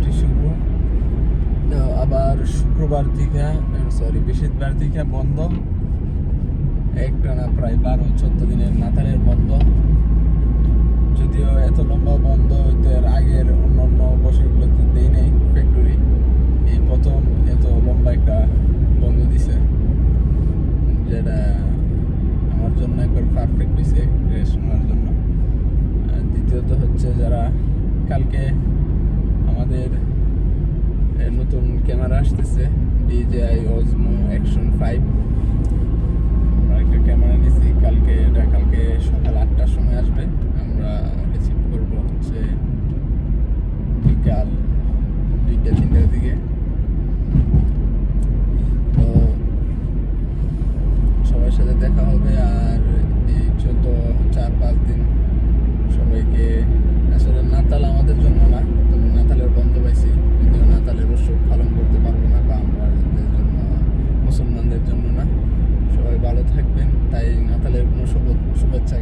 ছুটি শুরু আবার শুক্রবার থেকে সরি বৃহস্পতিবার থেকে বন্ধ। একটানা প্রায় বারো, চোদ্দ দিনের নাতালের বন্ধ। যদিও এত লম্বা বন্ধ এর আগের অন্য অন্য বছরগুলোতে দেয় নেই ফ্যাক্টরি এই প্রথম এত লম্বা একটা বন্ধ দিছে। যেটা আমার জন্য একবার পারফেক্ট হয়েছে রেস্ট নেওয়ার জন্য। দ্বিতীয়ত হচ্ছে যারা কালকে আমাদের নতুন ক্যামেরা আসতেছে ডিজেআই ওজমো অ্যাকশন ফাইভ আমরা একটা ক্যামেরা নিয়েছি কালকে, এটা কালকে সকাল আটটার সময় আসবে। আমরা রিসিভ করব হচ্ছে বিকাল দুইটা, তিনটার দিকে। তো সবার সাথে দেখা হবে আর ভালো থাকবেন। তাই নাতালের কোনো শুভ শুভেচ্ছা